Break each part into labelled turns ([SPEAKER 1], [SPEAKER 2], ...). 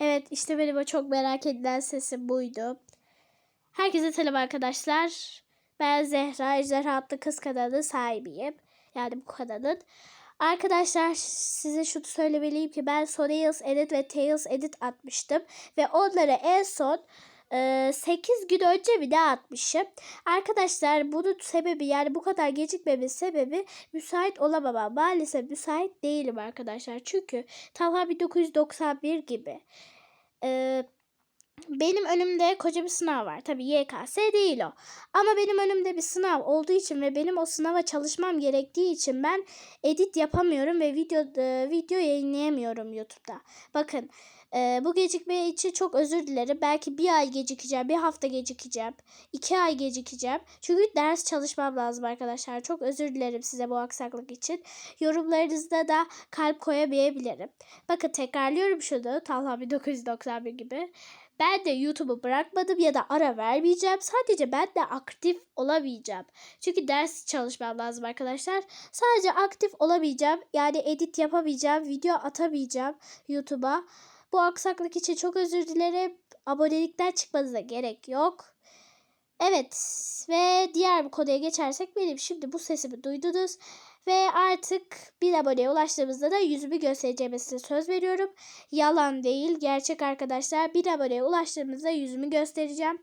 [SPEAKER 1] Evet işte benim o çok merak edilen sesim buydu. Herkese selam arkadaşlar. Ben Zehra, Ejderha adlı kız kanalı sahibiyim. Yani bu kanalın. Arkadaşlar size şunu söylemeliyim ki ben Sonails Edit ve Tails Edit atmıştım. Ve onları en son e, 8 gün önce bir daha atmışım. Arkadaşlar bunun sebebi yani bu kadar gecikmemin sebebi müsait olamamam. Maalesef müsait değilim arkadaşlar. Çünkü Talha 1991 gibi. e, benim önümde koca bir sınav var. Tabii YKS değil o. Ama benim önümde bir sınav olduğu için ve benim o sınava çalışmam gerektiği için ben edit yapamıyorum ve video video yayınlayamıyorum YouTube'da. Bakın e, bu gecikme için çok özür dilerim. Belki bir ay gecikeceğim, bir hafta gecikeceğim, iki ay gecikeceğim. Çünkü ders çalışmam lazım arkadaşlar. Çok özür dilerim size bu aksaklık için. Yorumlarınızda da kalp koyamayabilirim. Bakın tekrarlıyorum şunu. Talha 1991 gibi. Ben de YouTube'u bırakmadım ya da ara vermeyeceğim. Sadece ben de aktif olamayacağım. Çünkü ders çalışmam lazım arkadaşlar. Sadece aktif olamayacağım. Yani edit yapamayacağım. Video atamayacağım YouTube'a. Bu aksaklık için çok özür dilerim. Abonelikten çıkmanıza gerek yok. Evet ve diğer bir konuya geçersek benim şimdi bu sesimi duydunuz. Ve artık bir aboneye ulaştığımızda da yüzümü göstereceğime size söz veriyorum. Yalan değil gerçek arkadaşlar. Bir aboneye ulaştığımızda yüzümü göstereceğim.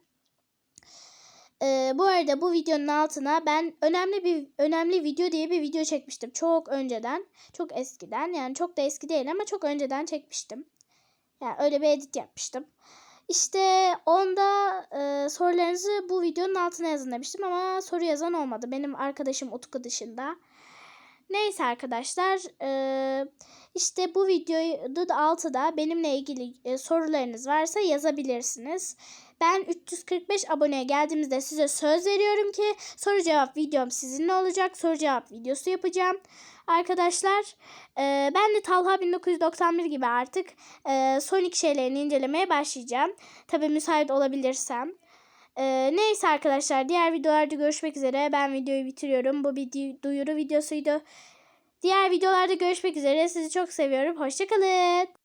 [SPEAKER 1] Ee, bu arada bu videonun altına ben önemli bir önemli video diye bir video çekmiştim. Çok önceden. Çok eskiden. Yani çok da eski değil ama çok önceden çekmiştim. Yani öyle bir edit yapmıştım. İşte onda e, sorularınızı bu videonun altına yazın demiştim ama soru yazan olmadı. Benim arkadaşım Utku dışında. Neyse arkadaşlar e, işte bu videonun altıda benimle ilgili e, sorularınız varsa yazabilirsiniz. Ben 345 aboneye geldiğimizde size söz veriyorum ki soru cevap videom sizinle olacak. Soru cevap videosu yapacağım. Arkadaşlar e, ben de Talha 1991 gibi artık e, Sonic şeylerini incelemeye başlayacağım. Tabii müsait olabilirsem. Ee, neyse arkadaşlar diğer videolarda görüşmek üzere. Ben videoyu bitiriyorum. Bu bir duyuru videosuydu. Diğer videolarda görüşmek üzere. Sizi çok seviyorum. Hoşçakalın.